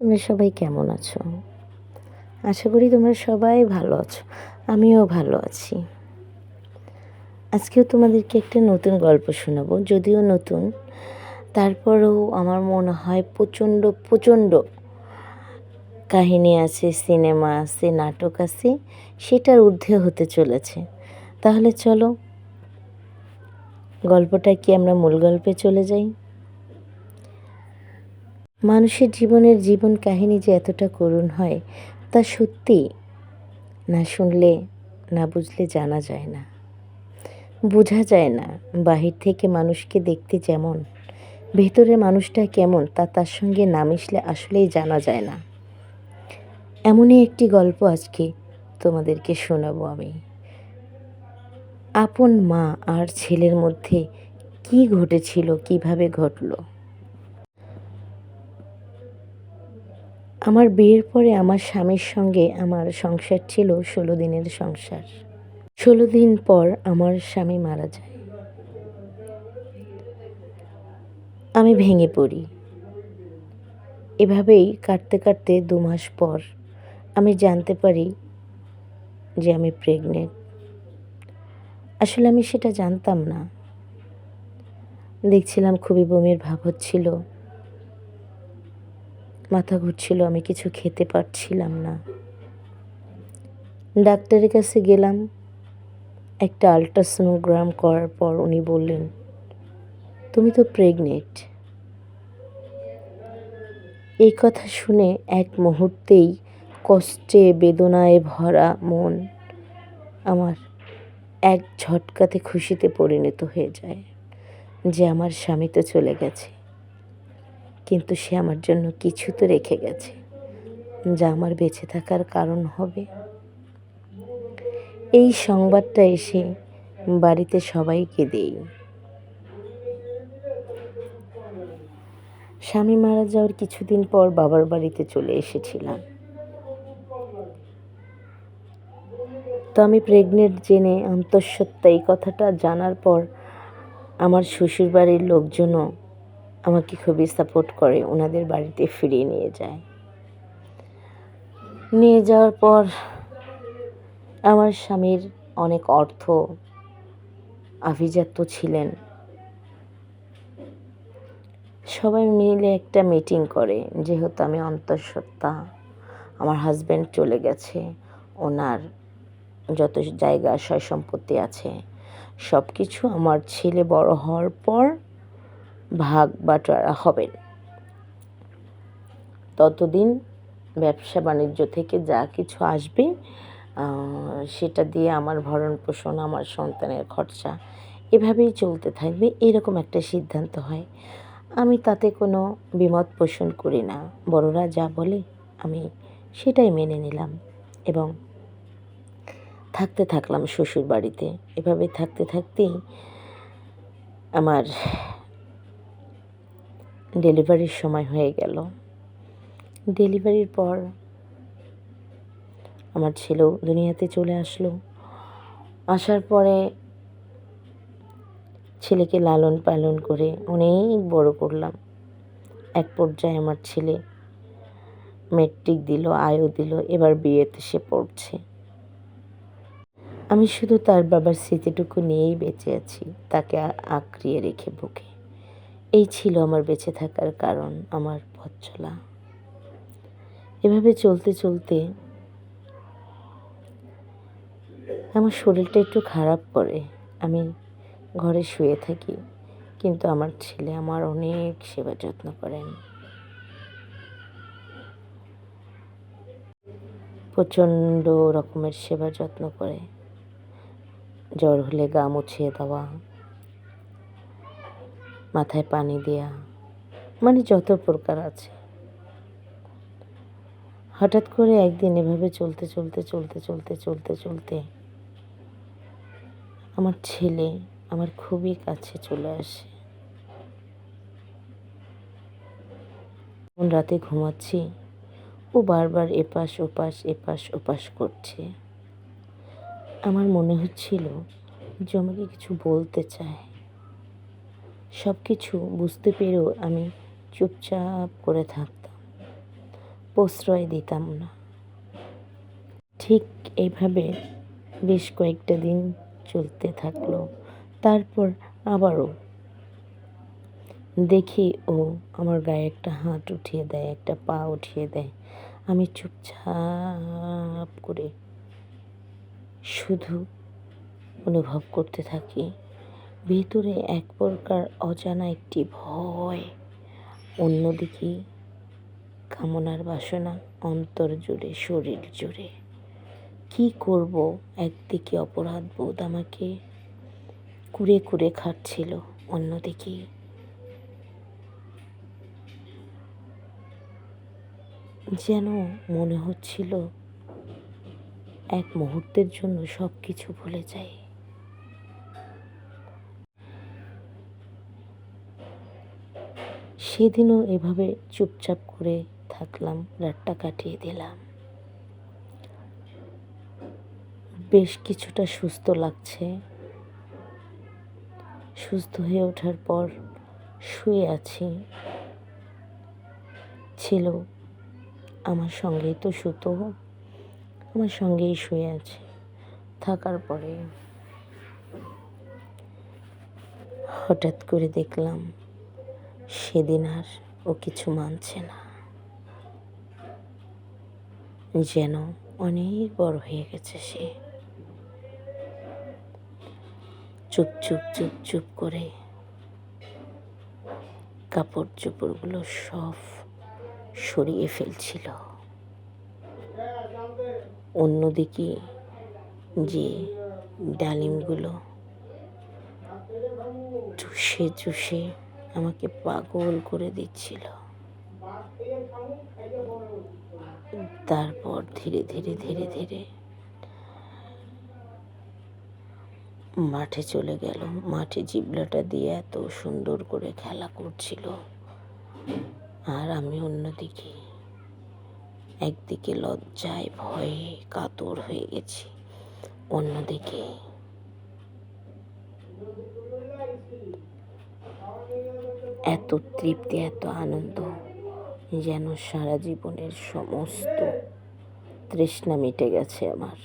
তোমরা সবাই কেমন আছো? আশা করি তোমরা সবাই ভালো আছো। আমিও ভালো আছি। আজকেও তোমাদেরকে একটা নতুন গল্প শোনাবো, যদিও নতুন। তারপরেও আমার মনে হয় প্রচণ্ড প্রচণ্ড কাহিনী আছে, সিনেমা আছে, নাটক আছে, সেটার ঊর্ধ্বে হতে চলেছে। তাহলে চলো, গল্পটা কি আমরা মূল গল্পে চলে যাই? মানুষের জীবনের জীবন কাহিনী যে এতটা করুণ হয়, তা সত্যি না শুনলে, না বুঝলে জানা যায় না। বোঝা যায় না বাহির থেকে মানুষকে দেখতে যেমন, ভেতরে মানুষটা কেমন, তা তার সঙ্গে না মিশলে আসলেই জানা যায় না। এমনই একটি গল্প আজকে তোমাদেরকে শোনাবো আমি। আপন মা আর ছেলের মধ্যে কি ঘটেছিল, কীভাবে ঘটলো? আমার বিয়ের পরে আমার স্বামীর সঙ্গে আমার সংসার ছিল ষোলো দিনের সংসার। ষোলো দিন পর আমার স্বামী মারা যায়। আমি ভেঙে পড়ি। এভাবেই কাটতে কাটতে দু মাস পর আমি জানতে পারি যে আমি প্রেগনেন্ট আসলে আমি সেটা জানতাম না। দেখছিলাম খুবই বমির ভাব হচ্ছিল। মাথা ঘুরছিল, আমি কিছু খেতে পারছিলাম না। ডাক্তারের কাছে গেলাম, একটা আলট্রাসোনোগ্রাম করার পর উনি বললেন, তুমি তো প্রেগনেন্ট। এই কথা শুনে এক মুহূর্তেই কষ্টে, বেদনায় ভরা মন আমার এক ঝটকাতে খুশিতে পরিণত হয়ে যায় যে আমার স্বামী তো চলে গেছে। কিন্তু সে আমার জন্য কিছু তো রেখে গেছে, যা আমার বেঁচে থাকার কারণ হবে। এই সংবাদটা এসে বাড়িতে সবাইকে দেই। স্বামী মারা যাওয়ার কিছুদিন পর বাবার বাড়িতে চলে এসেছিলাম। তো আমি প্রেগনেন্ট জেনে অন্তঃসত্ত্বা এই কথাটা জানার পর আমার শ্বশুরবাড়ির লোকজনও আমাকে খুবই সাপোর্ট করে, ওনাদের বাড়িতে ফিরিয়ে নিয়ে যায়। নিয়ে যাওয়ার পর আমার স্বামীর অনেক অর্থ আভিজাত্য ছিলেন। সবাই মিলে একটা মিটিং করে, যেহেতু আমি অন্তঃসত্ত্বা, আমার হাজব্যান্ড চলে গেছে, ওনার যত জায়গা সয় সম্পত্তি আছে সব কিছু আমার ছেলে বড় হওয়ার পর ভাগ বাটোয়ারা হবেন। ততদিন ব্যবসা বাণিজ্য থেকে যা কিছু আসবে সেটা দিয়ে আমার ভরণ পোষণ আমার সন্তানের খরচা এভাবেই চলতে থাকবে, এরকম একটা সিদ্ধান্ত হয়। আমি তাতে কোনো বিমত পোষণ করি না। বড়রা যা বলে, আমি সেটাই মেনে নিলাম এবং থাকতে থাকলাম শ্বশুর বাড়িতে এভাবে থাকতে থাকতেই আমার ডেলিভারির সময় হয়ে গেল। ডেলিভারির পর আমার ছেলেও দুনিয়াতে চলে আসলো। আসার পরে ছেলেকে লালন পালন করে অনেক বড় করলাম। এক পর্যায়ে আমার ছেলে মেট্রিক দিল আয়ও দিল, এবার বিয়েতে সে পড়ছে। আমি শুধু তার বাবার স্মৃতিটুকু নিয়েই বেঁচে আছি, তাকে আঁকড়িয়ে রেখে বুকে। এই ছিল আমার বেঁচে থাকার কারণ, আমার পথ চলা। এভাবে চলতে চলতে আমার শরীরটা একটু খারাপ করে। আমি ঘরে শুয়ে থাকি, কিন্তু আমার ছেলে আমার অনেক সেবা যত্ন করেন। প্রচণ্ড রকমের সেবা যত্ন করে। জ্বর হলে গা মুছিয়ে দেওয়া মাথায় পানি দেয়া মানে যত প্রকার আছে। হঠাৎ করে একদিন এভাবে চলতে চলতে চলতে চলতে চলতে চলতে আমার ছেলে আমার খুবই কাছে চলে আসে। রাতে ঘুমাচ্ছি, ও বারবার এপাশ, ওপাশ এপাশ, ওপাশ করছে। আমার মনে হচ্ছিল যে আমাকে কিছু বলতে চায়। সব কিছু বুঝতে পেরেও আমি চুপচাপ করে থাকতাম। প্রশ্রয় দিতাম না। ঠিক এইভাবে বেশ কয়েকটা দিন চলতে থাকল। তারপর আবারও দেখি ও আমার গায়ে একটা হাত উঠিয়ে দেয়, একটা পা উঠিয়ে দেয়। আমি চুপচাপ করে শুধু অনুভব করতে থাকি। ভেতরে এক প্রকার অজানা একটি ভয়, অন্যদিকে কামনার বাসনা অন্তর জুড়ে, শরীর জুড়ে। কি করব? একদিকে অপরাধ বোধ আমাকে কুড়ে কুড়ে খাচ্ছিল অন্যদিকে যেন মনে হচ্ছিল এক মুহূর্তের জন্য সব কিছু ভুলে যাই। সেদিনও এভাবে চুপচাপ করে থাকলাম, রাতটা কাটিয়ে দিলাম। বেশ কিছুটা সুস্থ লাগছে। সুস্থ হয়ে ওঠার পর শুয়ে আছি। ছিল আমার সঙ্গেই তো সুতো, আমার সঙ্গেই শুয়ে আছে থাকার পরে। হঠাৎ করে দেখলাম সেদিন আর ও কিছু মানছে না। যেন অনেক বড় হয়ে গেছে সে। চুপ চুপ চুপ চুপ করে কাপড় চোপড়গুলো সব সরিয়ে ফেলছিল। অন্যদিকে যে ডালিমগুলো চুষে চুষে আমাকে পাগল করে দিচ্ছিল। তারপর ধীরে ধীরে ধীরে ধীরে মাঠে চলে গেল। মাঠে জিবলাটা দিয়ে এত সুন্দর করে খেলা করছিল। আর আমি অন্যদিকে একদিকে লজ্জায় ভয়ে কাতর হয়ে গেছি, অন্যদিকে এত তৃপ্তি, এত আনন্দ যেন সারা জীবনের সমস্ত তৃষ্ণা মিটে গেছে আমার।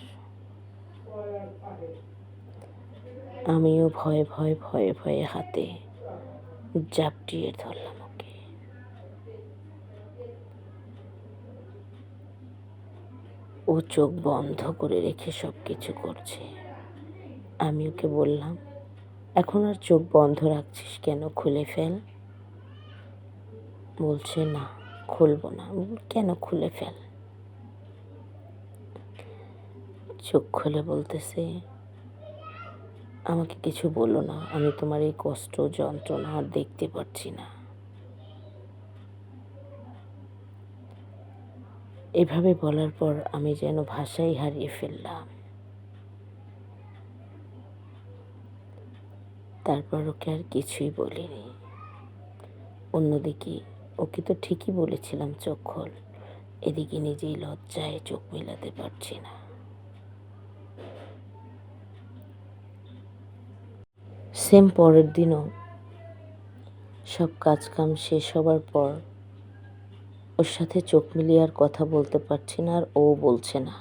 আমিও ভয়ে ভয়ে ভয়ে ভয়ে হাতে জাপটিয়ে ধরলাম ওকে। ও চোখ বন্ধ করে রেখে সব কিছু করছে। আমি ওকে বললাম, এখন আর চোখ বন্ধ রাখছিস কেন? খুলে ফেল। বলছে, না, খুলবো না। কেন খুলে ফেল? চোখ খুলে বলতেছে, আমাকে কিছু বলো না, আমি তোমার এই কষ্ট, যন্ত্রণা আর দেখতে পাচ্ছি না। এভাবে বলার পর আমি যেন ভাষাই হারিয়ে ফেললাম। তারপর ওকে আর কিছুই বলিনি। অন্যদিকে ওকে তো ঠিকই বলেছিলাম, চোখ খোল। এদিকে নিজেই লজ্জায় চোখ মেলাতে পারছি না। সেম পরের দিনও সব কাজকাম শেষ হবার পর ওর সাথে চোখ মিলিয়ে আর কথা বলতে পারছি না আর ও বলছে না।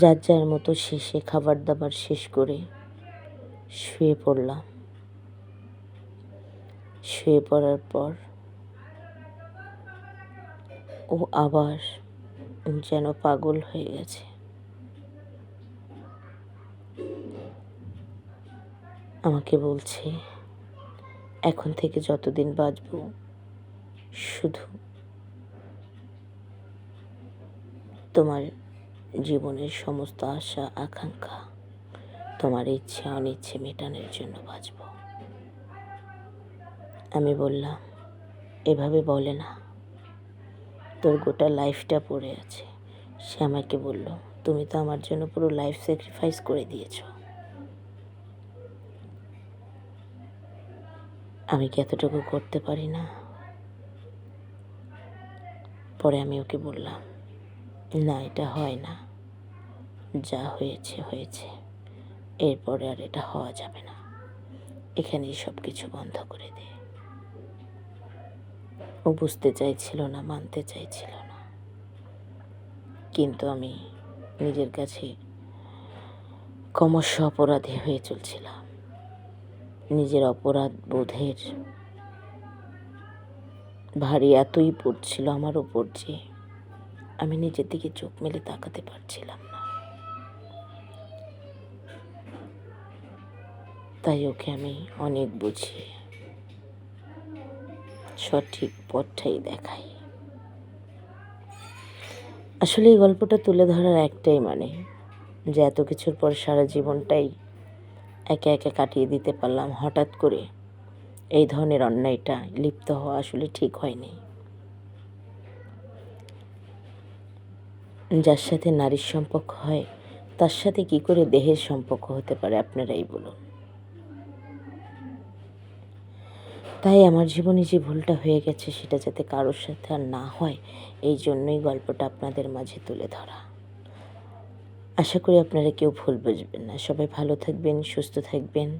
যার যার মতো শেষে খাবার দাবার শেষ করে শুয়ে পড়লাম। শুয়ে পড়ার পর ও আবার যেন পাগল হয়ে গেছে। আমাকে বলছে, এখন থেকে যতদিন বাঁচব, শুধু তোমার জীবনের সমস্ত আশা, আকাঙ্ক্ষা, তোমার ইচ্ছে, অনিচ্ছে মেটানোর জন্য বাঁচব। আমি বললাম, এভাবে বলে না। তোর গোটা লাইফটা পড়ে আছে। সে আমাকে বলল, তুমি তো আমার জন্য পুরো লাইফ স্যাক্রিফাইস করে দিয়েছ। আমি কি এতটুকু করতে পারি না? পরে আমি ওকে বললাম, না, এটা হয় না। যা হয়েছে হয়েছে। এরপরে আর এটা হওয়া যাবে না। এখানেই সব কিছু বন্ধ করে দে। ও বুঝতে চাইছিল না, মানতে চাইছিল না। কিন্তু আমি নিজের কাছে ক্রমশ অপরাধী হয়ে চলছিলাম। নিজের অপরাধ বোধের ভারী এতই পড়ছিল আমার ওপর যে আমি নিজের দিকে চোখ মেলে তাকাতে পারছিলাম না। তাই ওকে আমি অনেক বুঝিয়ে সঠিক পথটাই দেখায়। আসলে এই গল্পটা তুলে ধরার একটাই মানে যে এত কিছুর পর সারা জীবনটাই একে একে কাটিয়ে দিতে পারলাম হঠাৎ করে। এই ধরনের অন্যায়টা লিপ্ত হওয়া আসলে ঠিক হয়নি। যার সাথে নারীর সম্পর্ক হয়, তার সাথে কি করে দেহের সম্পর্ক হতে পারে, আপনারাই বলুন। তাই আমার জীবনে যে ভুলটা হয়ে গেছে সেটা যাতে কারোর সাথে আর না হয়, এই জন্যই গল্পটা আপনাদের মাঝে তুলে ধরা। আশা করি আপনারা কেউ ভুল বুঝবেন না। সবাই ভালো থাকবেন, সুস্থ থাকবেন।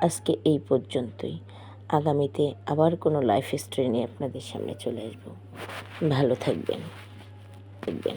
আজকে এই পর্যন্তই। আগামীতে আবার কোনো লাইফ স্টোরি নিয়ে আপনাদের সামনে চলে আসব। ভালো থাকবেন থাকবেন